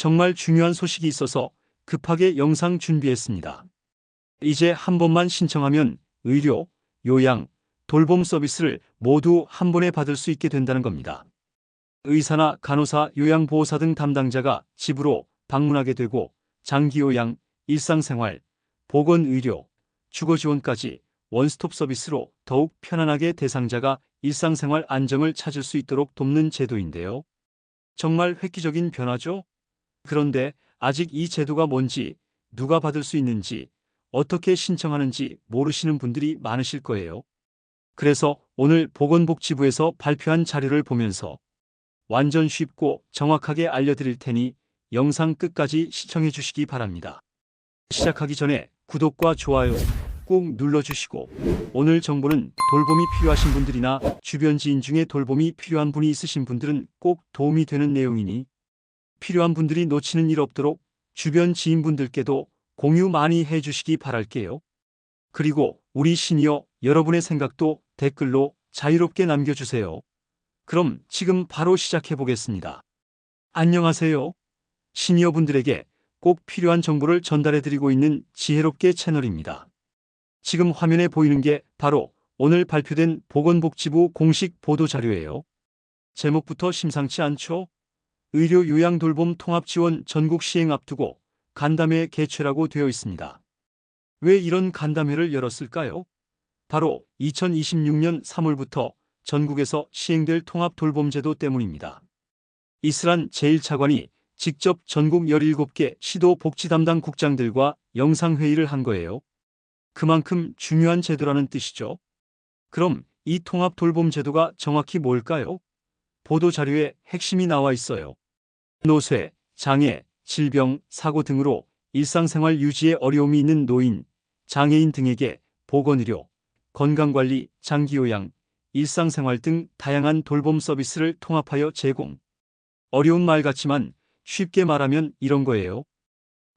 정말 중요한 소식이 있어서 급하게 영상 준비했습니다. 이제 한 번만 신청하면 의료, 요양, 돌봄 서비스를 모두 한 번에 받을 수 있게 된다는 겁니다. 의사나 간호사, 요양보호사 등 담당자가 집으로 방문하게 되고 장기요양, 일상생활, 보건의료, 주거지원까지 원스톱 서비스로 더욱 편안하게 대상자가 일상생활 안정을 찾을 수 있도록 돕는 제도인데요. 정말 획기적인 변화죠? 그런데 아직 이 제도가 뭔지, 누가 받을 수 있는지, 어떻게 신청하는지 모르시는 분들이 많으실 거예요. 그래서 오늘 보건복지부에서 발표한 자료를 보면서 완전 쉽고 정확하게 알려드릴 테니 영상 끝까지 시청해 주시기 바랍니다. 시작하기 전에 구독과 좋아요 꼭 눌러주시고 오늘 정보는 돌봄이 필요하신 분들이나 주변 지인 중에 돌봄이 필요한 분이 있으신 분들은 꼭 도움이 되는 내용이니 필요한 분들이 놓치는 일 없도록 주변 지인분들께도 공유 많이 해주시기 바랄게요. 그리고 우리 시니어 여러분의 생각도 댓글로 자유롭게 남겨주세요. 그럼 지금 바로 시작해 보겠습니다. 안녕하세요. 시니어분들에게 꼭 필요한 정보를 전달해 드리고 있는 지혜롭게 채널입니다. 지금 화면에 보이는 게 바로 오늘 발표된 보건복지부 공식 보도 자료예요. 제목부터 심상치 않죠? 의료 요양 돌봄 통합 지원 전국 시행 앞두고 간담회 개최라고 되어 있습니다. 왜 이런 간담회를 열었을까요? 바로 2026년 3월부터 전국에서 시행될 통합 돌봄제도 때문입니다. 이슬한 제1차관이 직접 전국 17개 시도 복지 담당 국장들과 영상회의를 한 거예요. 그만큼 중요한 제도라는 뜻이죠. 그럼 이 통합 돌봄 제도가 정확히 뭘까요? 보도 자료에 핵심이 나와 있어요. 노쇠, 장애, 질병, 사고 등으로 일상생활 유지에 어려움이 있는 노인, 장애인 등에게 보건의료, 건강관리, 장기요양, 일상생활 등 다양한 돌봄 서비스를 통합하여 제공. 어려운 말 같지만 쉽게 말하면 이런 거예요.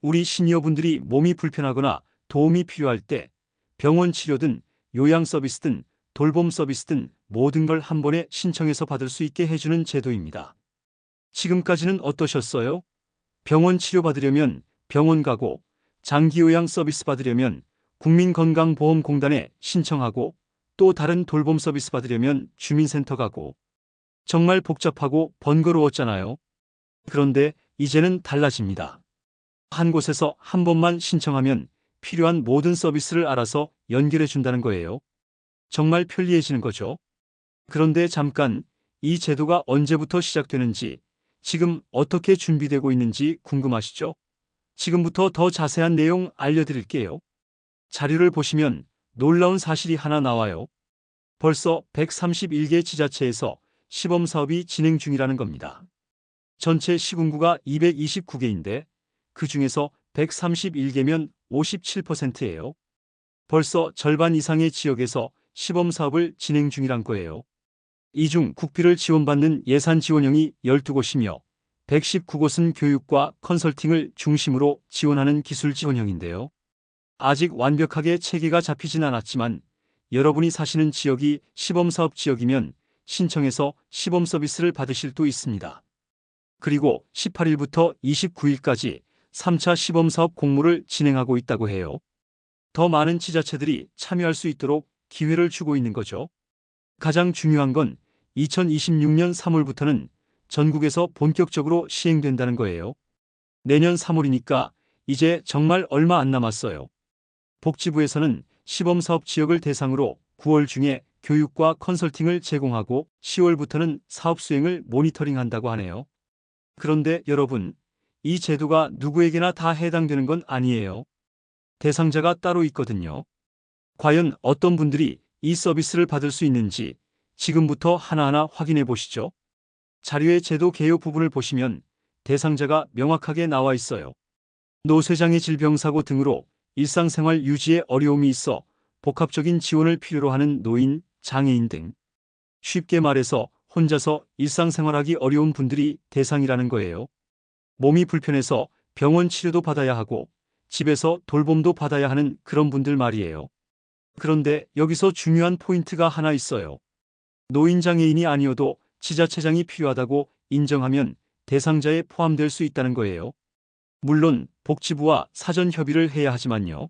우리 시니어분들이 몸이 불편하거나 도움이 필요할 때 병원 치료든 요양 서비스든 돌봄 서비스든 모든 걸 한 번에 신청해서 받을 수 있게 해주는 제도입니다. 지금까지는 어떠셨어요? 병원 치료 받으려면 병원 가고 장기요양 서비스 받으려면 국민건강보험공단에 신청하고 또 다른 돌봄 서비스 받으려면 주민센터 가고 정말 복잡하고 번거로웠잖아요. 그런데 이제는 달라집니다. 한 곳에서 한 번만 신청하면 필요한 모든 서비스를 알아서 연결해 준다는 거예요. 정말 편리해지는 거죠. 그런데 잠깐 이 제도가 언제부터 시작되는지 지금 어떻게 준비되고 있는지 궁금하시죠? 지금부터 더 자세한 내용 알려드릴게요. 자료를 보시면 놀라운 사실이 하나 나와요. 벌써 131개 지자체에서 시범 사업이 진행 중이라는 겁니다. 전체 시군구가 229개인데 그 중에서 131개면 57%예요. 벌써 절반 이상의 지역에서 시범 사업을 진행 중이란 거예요. 이 중 국비를 지원받는 예산 지원형이 12곳이며 119곳은 교육과 컨설팅을 중심으로 지원하는 기술 지원형인데요. 아직 완벽하게 체계가 잡히진 않았지만 여러분이 사시는 지역이 시범사업 지역이면 신청해서 시범 서비스를 받으실 수 있습니다. 그리고 18일부터 29일까지 3차 시범사업 공모를 진행하고 있다고 해요. 더 많은 지자체들이 참여할 수 있도록 기회를 주고 있는 거죠. 가장 중요한 건 2026년 3월부터는 전국에서 본격적으로 시행된다는 거예요. 내년 3월이니까 이제 정말 얼마 안 남았어요. 복지부에서는 시범사업 지역을 대상으로 9월 중에 교육과 컨설팅을 제공하고 10월부터는 사업 수행을 모니터링한다고 하네요. 그런데 여러분, 이 제도가 누구에게나 다 해당되는 건 아니에요. 대상자가 따로 있거든요. 과연 어떤 분들이 이 서비스를 받을 수 있는지 지금부터 하나하나 확인해 보시죠. 자료의 제도 개요 부분을 보시면 대상자가 명확하게 나와 있어요. 노쇠장애 질병사고 등으로 일상생활 유지에 어려움이 있어 복합적인 지원을 필요로 하는 노인, 장애인 등 쉽게 말해서 혼자서 일상생활하기 어려운 분들이 대상이라는 거예요. 몸이 불편해서 병원 치료도 받아야 하고 집에서 돌봄도 받아야 하는 그런 분들 말이에요. 그런데 여기서 중요한 포인트가 하나 있어요. 노인 장애인이 아니어도 지자체장이 필요하다고 인정하면 대상자에 포함될 수 있다는 거예요. 물론 복지부와 사전 협의를 해야 하지만요.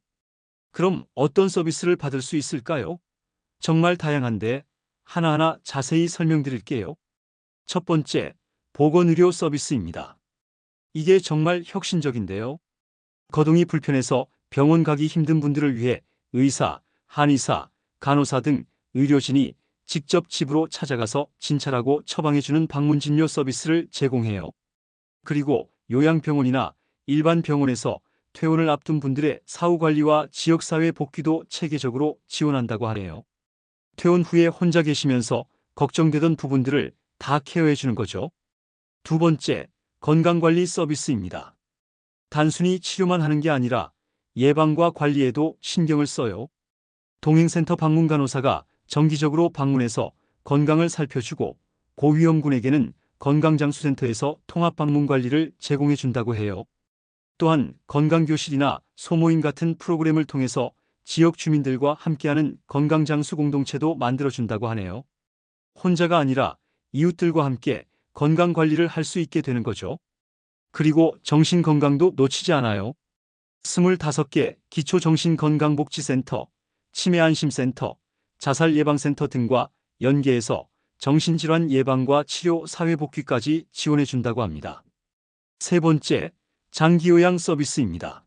그럼 어떤 서비스를 받을 수 있을까요? 정말 다양한데 하나하나 자세히 설명드릴게요. 첫 번째, 보건의료 서비스입니다. 이게 정말 혁신적인데요. 거동이 불편해서 병원 가기 힘든 분들을 위해 의사, 한의사, 간호사 등 의료진이 직접 집으로 찾아가서 진찰하고 처방해주는 방문진료 서비스를 제공해요. 그리고 요양병원이나 일반 병원에서 퇴원을 앞둔 분들의 사후관리와 지역사회 복귀도 체계적으로 지원한다고 하네요. 퇴원 후에 혼자 계시면서 걱정되던 부분들을 다 케어해주는 거죠. 두 번째, 건강관리 서비스입니다. 단순히 치료만 하는 게 아니라 예방과 관리에도 신경을 써요. 동행센터 방문 간호사가 정기적으로 방문해서 건강을 살펴주고 고위험군에게는 건강장수센터에서 통합방문 관리를 제공해 준다고 해요. 또한 건강교실이나 소모임 같은 프로그램을 통해서 지역 주민들과 함께하는 건강장수 공동체도 만들어준다고 하네요. 혼자가 아니라 이웃들과 함께 건강관리를 할 수 있게 되는 거죠. 그리고 정신건강도 놓치지 않아요. 25개 기초정신건강복지센터, 치매안심센터, 자살 예방센터 등과 연계해서 정신질환 예방과 치료 사회복귀까지 지원해 준다고 합니다. 세 번째, 장기요양 서비스입니다.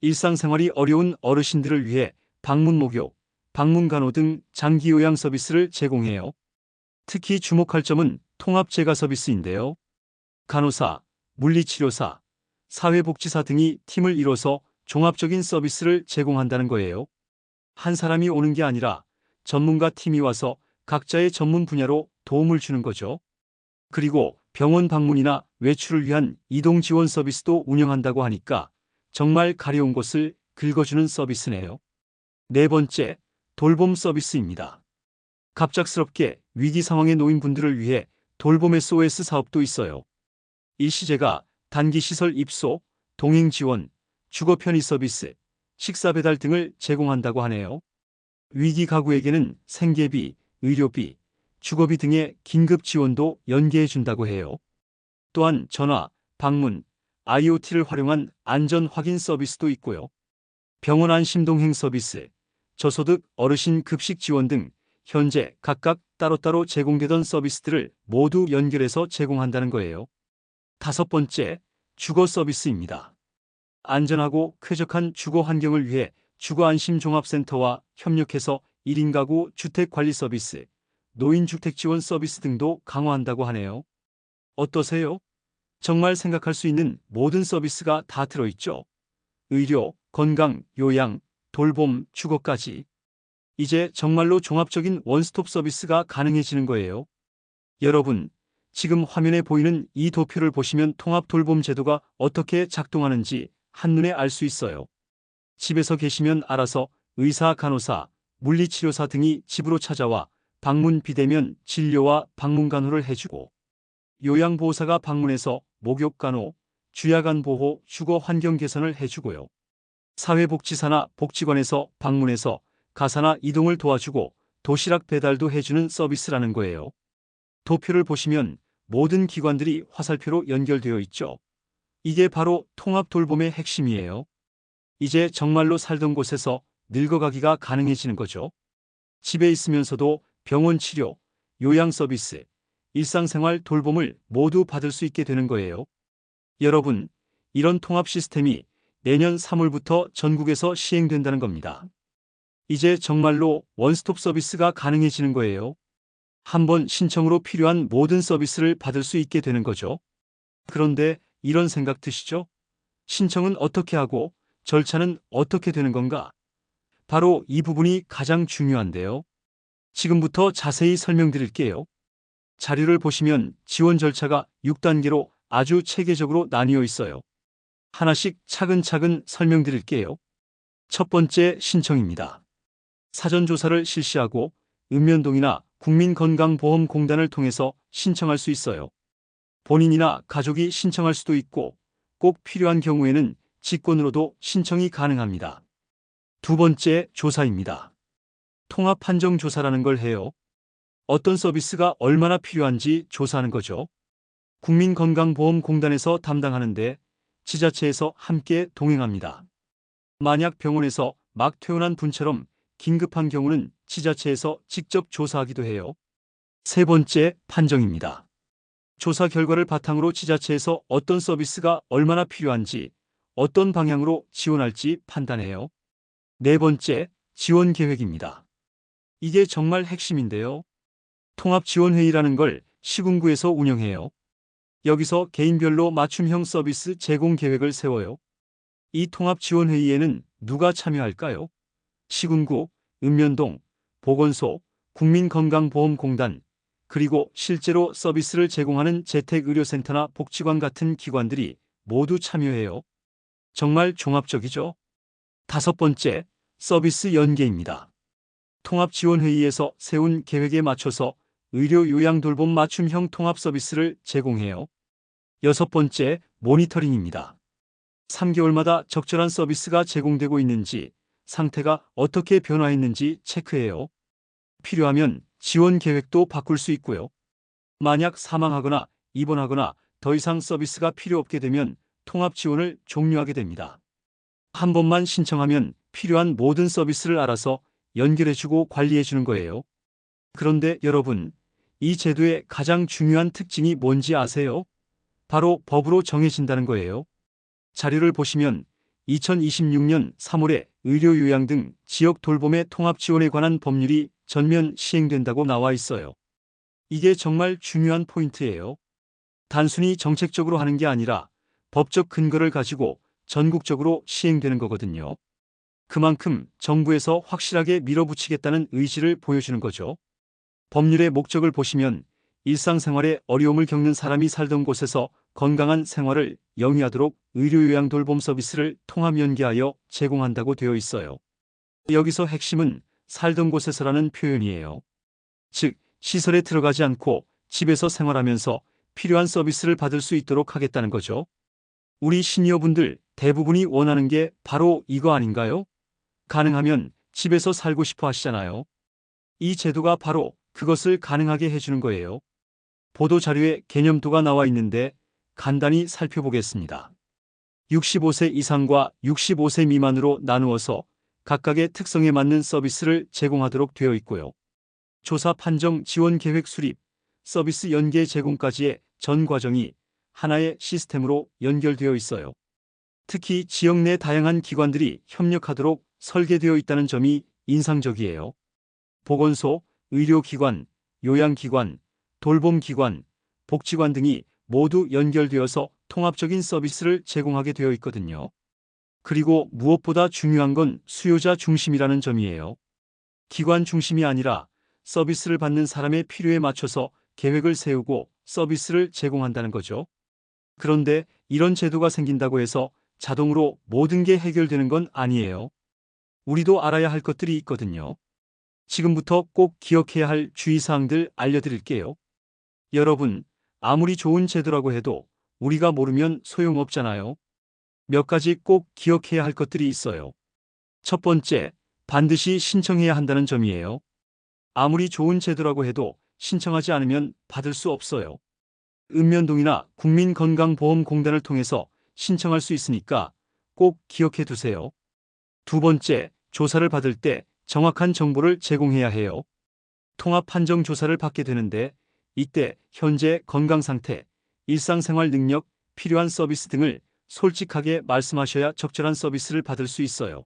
일상생활이 어려운 어르신들을 위해 방문 목욕, 방문 간호 등 장기요양 서비스를 제공해요. 특히 주목할 점은 통합재가 서비스인데요. 간호사, 물리치료사, 사회복지사 등이 팀을 이뤄서 종합적인 서비스를 제공한다는 거예요. 한 사람이 오는 게 아니라 전문가 팀이 와서 각자의 전문 분야로 도움을 주는 거죠. 그리고 병원 방문이나 외출을 위한 이동 지원 서비스도 운영한다고 하니까 정말 가려운 곳을 긁어주는 서비스네요. 네 번째, 돌봄 서비스입니다. 갑작스럽게 위기 상황에 놓인 분들을 위해 돌봄 SOS 사업도 있어요. 일시제가 단기 시설 입소, 동행 지원, 주거 편의 서비스, 식사 배달 등을 제공한다고 하네요. 위기 가구에게는 생계비, 의료비, 주거비 등의 긴급 지원도 연계해 준다고 해요. 또한 전화, 방문, IoT를 활용한 안전 확인 서비스도 있고요. 병원 안심동행 서비스, 저소득 어르신 급식 지원 등 현재 각각 따로따로 제공되던 서비스들을 모두 연결해서 제공한다는 거예요. 다섯 번째, 주거 서비스입니다. 안전하고 쾌적한 주거 환경을 위해 주거안심종합센터와 협력해서 1인 가구 주택관리 서비스, 노인주택 지원 서비스 등도 강화한다고 하네요. 어떠세요? 정말 생각할 수 있는 모든 서비스가 다 들어있죠. 의료, 건강, 요양, 돌봄, 주거까지. 이제 정말로 종합적인 원스톱 서비스가 가능해지는 거예요. 여러분, 지금 화면에 보이는 이 도표를 보시면 통합 돌봄 제도가 어떻게 작동하는지 한눈에 알 수 있어요. 집에서 계시면 알아서 의사, 간호사, 물리치료사 등이 집으로 찾아와 방문 비대면 진료와 방문 간호를 해주고 요양보호사가 방문해서 목욕 간호, 주야간 보호, 주거 환경 개선을 해주고요. 사회복지사나 복지관에서 방문해서 가사나 이동을 도와주고 도시락 배달도 해주는 서비스라는 거예요. 도표를 보시면 모든 기관들이 화살표로 연결되어 있죠. 이게 바로 통합 돌봄의 핵심이에요. 이제 정말로 살던 곳에서 늙어가기가 가능해지는 거죠. 집에 있으면서도 병원 치료, 요양 서비스, 일상생활 돌봄을 모두 받을 수 있게 되는 거예요. 여러분, 이런 통합 시스템이 내년 3월부터 전국에서 시행된다는 겁니다. 이제 정말로 원스톱 서비스가 가능해지는 거예요. 한번 신청으로 필요한 모든 서비스를 받을 수 있게 되는 거죠. 그런데 이런 생각 드시죠? 신청은 어떻게 하고 절차는 어떻게 되는 건가? 바로 이 부분이 가장 중요한데요. 지금부터 자세히 설명드릴게요. 자료를 보시면 지원 절차가 6단계로 아주 체계적으로 나뉘어 있어요. 하나씩 차근차근 설명드릴게요. 첫 번째 신청입니다. 사전조사를 실시하고 읍면동이나 국민건강보험공단을 통해서 신청할 수 있어요. 본인이나 가족이 신청할 수도 있고 꼭 필요한 경우에는 직권으로도 신청이 가능합니다. 두 번째 조사입니다. 통합 판정 조사라는 걸 해요. 어떤 서비스가 얼마나 필요한지 조사하는 거죠. 국민건강보험공단에서 담당하는데 지자체에서 함께 동행합니다. 만약 병원에서 막 퇴원한 분처럼 긴급한 경우는 지자체에서 직접 조사하기도 해요. 세 번째, 판정입니다. 조사 결과를 바탕으로 지자체에서 어떤 서비스가 얼마나 필요한지, 어떤 방향으로 지원할지 판단해요. 네 번째, 지원 계획입니다. 이게 정말 핵심인데요. 통합지원회의라는 걸 시군구에서 운영해요. 여기서 개인별로 맞춤형 서비스 제공 계획을 세워요. 이 통합지원회의에는 누가 참여할까요? 시군구, 읍면동, 보건소, 국민건강보험공단, 그리고 실제로 서비스를 제공하는 재택의료센터나 복지관 같은 기관들이 모두 참여해요. 정말 종합적이죠? 다섯 번째, 서비스 연계입니다. 통합지원회의에서 세운 계획에 맞춰서 의료 요양 돌봄 맞춤형 통합 서비스를 제공해요. 여섯 번째, 모니터링입니다. 3개월마다 적절한 서비스가 제공되고 있는지, 상태가 어떻게 변화했는지 체크해요. 필요하면 지원 계획도 바꿀 수 있고요. 만약 사망하거나 입원하거나 더 이상 서비스가 필요 없게 되면 통합 지원을 종료하게 됩니다. 한 번만 신청하면 필요한 모든 서비스를 알아서 연결해주고 관리해주는 거예요. 그런데 여러분, 이 제도의 가장 중요한 특징이 뭔지 아세요? 바로 법으로 정해진다는 거예요. 자료를 보시면 2026년 3월에 의료 요양 등 지역 돌봄의 통합 지원에 관한 법률이 전면 시행된다고 나와 있어요. 이게 정말 중요한 포인트예요. 단순히 정책적으로 하는 게 아니라 법적 근거를 가지고 전국적으로 시행되는 거거든요. 그만큼 정부에서 확실하게 밀어붙이겠다는 의지를 보여주는 거죠. 법률의 목적을 보시면 일상생활에 어려움을 겪는 사람이 살던 곳에서 건강한 생활을 영위하도록 의료요양 돌봄 서비스를 통합 연계하여 제공한다고 되어 있어요. 여기서 핵심은 살던 곳에서라는 표현이에요. 즉, 시설에 들어가지 않고 집에서 생활하면서 필요한 서비스를 받을 수 있도록 하겠다는 거죠. 우리 시니어분들 대부분이 원하는 게 바로 이거 아닌가요? 가능하면 집에서 살고 싶어 하시잖아요. 이 제도가 바로 그것을 가능하게 해주는 거예요. 보도 자료에 개념도가 나와 있는데 간단히 살펴보겠습니다. 65세 이상과 65세 미만으로 나누어서 각각의 특성에 맞는 서비스를 제공하도록 되어 있고요. 조사 판정 지원 계획 수립, 서비스 연계 제공까지의 전 과정이 하나의 시스템으로 연결되어 있어요. 특히 지역 내 다양한 기관들이 협력하도록 설계되어 있다는 점이 인상적이에요. 보건소, 의료기관, 요양기관, 돌봄기관, 복지관 등이 모두 연결되어서 통합적인 서비스를 제공하게 되어 있거든요. 그리고 무엇보다 중요한 건 수요자 중심이라는 점이에요. 기관 중심이 아니라 서비스를 받는 사람의 필요에 맞춰서 계획을 세우고 서비스를 제공한다는 거죠. 그런데 이런 제도가 생긴다고 해서 자동으로 모든 게 해결되는 건 아니에요. 우리도 알아야 할 것들이 있거든요. 지금부터 꼭 기억해야 할 주의사항들 알려드릴게요. 여러분, 아무리 좋은 제도라고 해도 우리가 모르면 소용없잖아요. 몇 가지 꼭 기억해야 할 것들이 있어요. 첫 번째, 반드시 신청해야 한다는 점이에요. 아무리 좋은 제도라고 해도 신청하지 않으면 받을 수 없어요. 읍면동이나 국민건강보험공단을 통해서 신청할 수 있으니까 꼭 기억해 두세요. 두 번째, 조사를 받을 때 정확한 정보를 제공해야 해요. 통합 판정 조사를 받게 되는데 이때 현재 건강 상태, 일상생활 능력, 필요한 서비스 등을 솔직하게 말씀하셔야 적절한 서비스를 받을 수 있어요.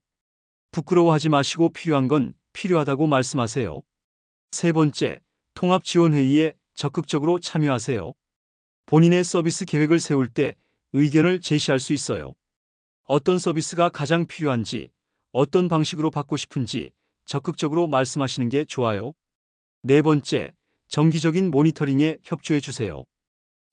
부끄러워하지 마시고 필요한 건 필요하다고 말씀하세요. 세 번째, 통합지원회의에 적극적으로 참여하세요. 본인의 서비스 계획을 세울 때 의견을 제시할 수 있어요. 어떤 서비스가 가장 필요한지, 어떤 방식으로 받고 싶은지 적극적으로 말씀하시는 게 좋아요. 네 번째, 정기적인 모니터링에 협조해 주세요.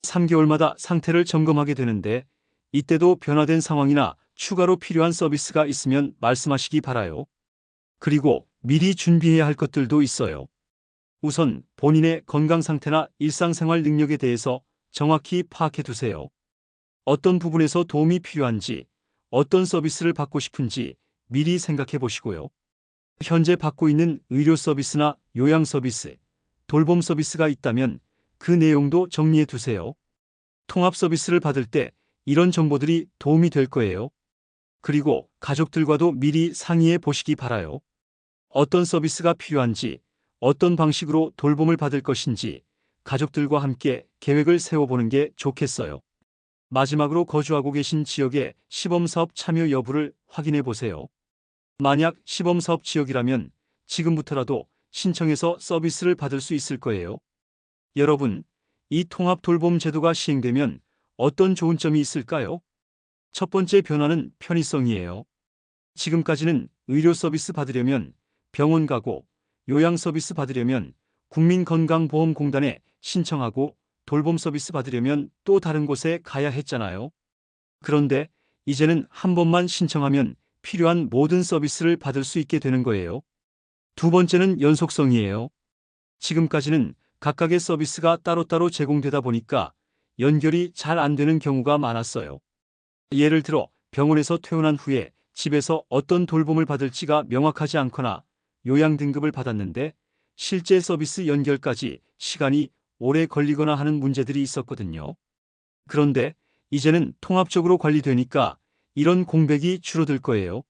3개월마다 상태를 점검하게 되는데 이때도 변화된 상황이나 추가로 필요한 서비스가 있으면 말씀하시기 바라요. 그리고 미리 준비해야 할 것들도 있어요. 우선 본인의 건강 상태나 일상생활 능력에 대해서 정확히 파악해 두세요. 어떤 부분에서 도움이 필요한지, 어떤 서비스를 받고 싶은지 미리 생각해 보시고요. 현재 받고 있는 의료 서비스나 요양 서비스, 돌봄 서비스가 있다면 그 내용도 정리해 두세요. 통합 서비스를 받을 때 이런 정보들이 도움이 될 거예요. 그리고 가족들과도 미리 상의해 보시기 바라요. 어떤 서비스가 필요한지, 어떤 방식으로 돌봄을 받을 것인지 가족들과 함께 계획을 세워보는 게 좋겠어요. 마지막으로 거주하고 계신 지역의 시범사업 참여 여부를 확인해 보세요. 만약 시범사업 지역이라면 지금부터라도 신청해서 서비스를 받을 수 있을 거예요. 여러분, 이 통합 돌봄 제도가 시행되면 어떤 좋은 점이 있을까요? 첫 번째 변화는 편의성이에요. 지금까지는 의료 서비스 받으려면 병원 가고 요양 서비스 받으려면 국민건강보험공단에 신청하고 돌봄 서비스 받으려면 또 다른 곳에 가야 했잖아요. 그런데 이제는 한 번만 신청하면 필요한 모든 서비스를 받을 수 있게 되는 거예요. 두 번째는 연속성이에요. 지금까지는 각각의 서비스가 따로따로 제공되다 보니까 연결이 잘 안 되는 경우가 많았어요. 예를 들어 병원에서 퇴원한 후에 집에서 어떤 돌봄을 받을지가 명확하지 않거나 요양 등급을 받았는데 실제 서비스 연결까지 시간이 오래 걸리거나 하는 문제들이 있었거든요. 그런데 이제는 통합적으로 관리되니까 이런 공백이 줄어들 거예요.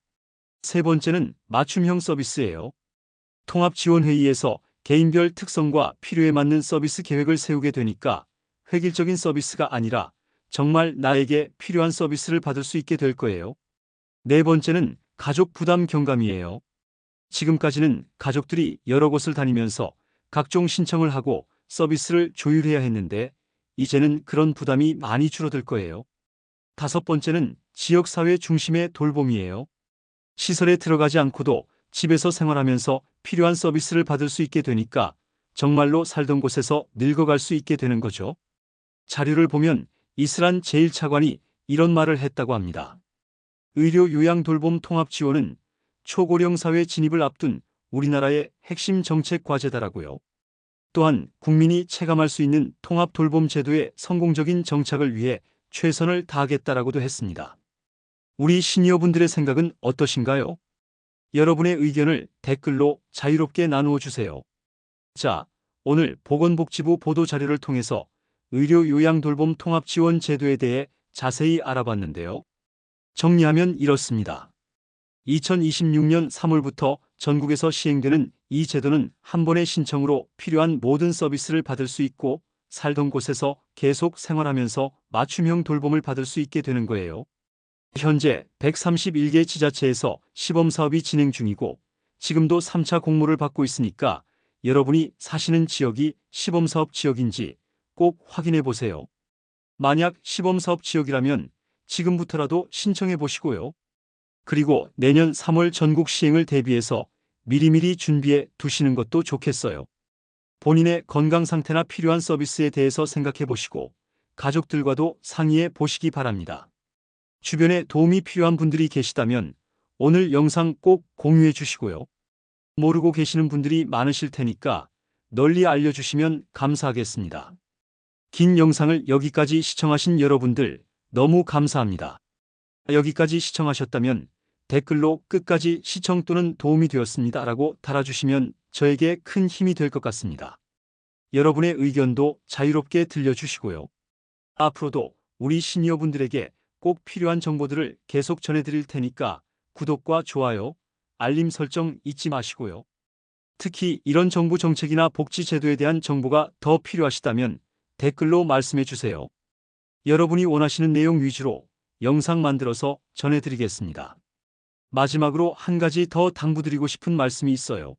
세 번째는 맞춤형 서비스예요. 통합지원회의에서 개인별 특성과 필요에 맞는 서비스 계획을 세우게 되니까 획일적인 서비스가 아니라 정말 나에게 필요한 서비스를 받을 수 있게 될 거예요. 네 번째는 가족 부담 경감이에요. 지금까지는 가족들이 여러 곳을 다니면서 각종 신청을 하고 서비스를 조율해야 했는데 이제는 그런 부담이 많이 줄어들 거예요. 다섯 번째는 지역사회 중심의 돌봄이에요. 시설에 들어가지 않고도 집에서 생활하면서 필요한 서비스를 받을 수 있게 되니까 정말로 살던 곳에서 늙어갈 수 있게 되는 거죠. 자료를 보면 이슬한 제1차관이 이런 말을 했다고 합니다. 의료 요양 돌봄 통합 지원은 초고령 사회 진입을 앞둔 우리나라의 핵심 정책 과제다라고요. 또한 국민이 체감할 수 있는 통합 돌봄 제도의 성공적인 정착을 위해 최선을 다하겠다라고도 했습니다. 우리 시니어분들의 생각은 어떠신가요? 여러분의 의견을 댓글로 자유롭게 나누어 주세요. 자, 오늘 보건복지부 보도 자료를 통해서 의료 요양 돌봄 통합 지원 제도에 대해 자세히 알아봤는데요. 정리하면 이렇습니다. 2026년 3월부터 전국에서 시행되는 이 제도는 한 번의 신청으로 필요한 모든 서비스를 받을 수 있고 살던 곳에서 계속 생활하면서 맞춤형 돌봄을 받을 수 있게 되는 거예요. 현재 131개 지자체에서 시범 사업이 진행 중이고 지금도 3차 공모를 받고 있으니까 여러분이 사시는 지역이 시범 사업 지역인지 꼭 확인해 보세요. 만약 시범 사업 지역이라면 지금부터라도 신청해 보시고요. 그리고 내년 3월 전국 시행을 대비해서 미리미리 준비해 두시는 것도 좋겠어요. 본인의 건강 상태나 필요한 서비스에 대해서 생각해 보시고 가족들과도 상의해 보시기 바랍니다. 주변에 도움이 필요한 분들이 계시다면 오늘 영상 꼭 공유해 주시고요. 모르고 계시는 분들이 많으실 테니까 널리 알려주시면 감사하겠습니다. 긴 영상을 여기까지 시청하신 여러분들 너무 감사합니다. 여기까지 시청하셨다면 댓글로 끝까지 시청 또는 도움이 되었습니다 라고 달아주시면 저에게 큰 힘이 될 것 같습니다. 여러분의 의견도 자유롭게 들려주시고요. 앞으로도 우리 시니어분들에게 꼭 필요한 정보들을 계속 전해드릴 테니까 구독과 좋아요, 알림 설정 잊지 마시고요. 특히 이런 정부 정책이나 복지 제도에 대한 정보가 더 필요하시다면 댓글로 말씀해 주세요. 여러분이 원하시는 내용 위주로 영상 만들어서 전해드리겠습니다. 마지막으로 한 가지 더 당부드리고 싶은 말씀이 있어요.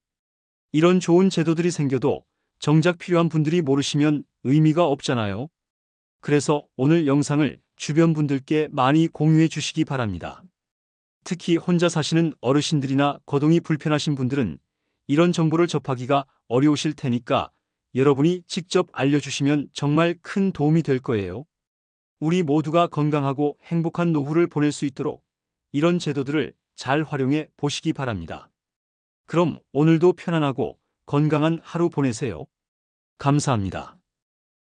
이런 좋은 제도들이 생겨도 정작 필요한 분들이 모르시면 의미가 없잖아요. 그래서 오늘 영상을 주변 분들께 많이 공유해 주시기 바랍니다. 특히 혼자 사시는 어르신들이나 거동이 불편하신 분들은 이런 정보를 접하기가 어려우실 테니까 여러분이 직접 알려주시면 정말 큰 도움이 될 거예요. 우리 모두가 건강하고 행복한 노후를 보낼 수 있도록 이런 제도들을 잘 활용해 보시기 바랍니다. 그럼 오늘도 편안하고 건강한 하루 보내세요. 감사합니다.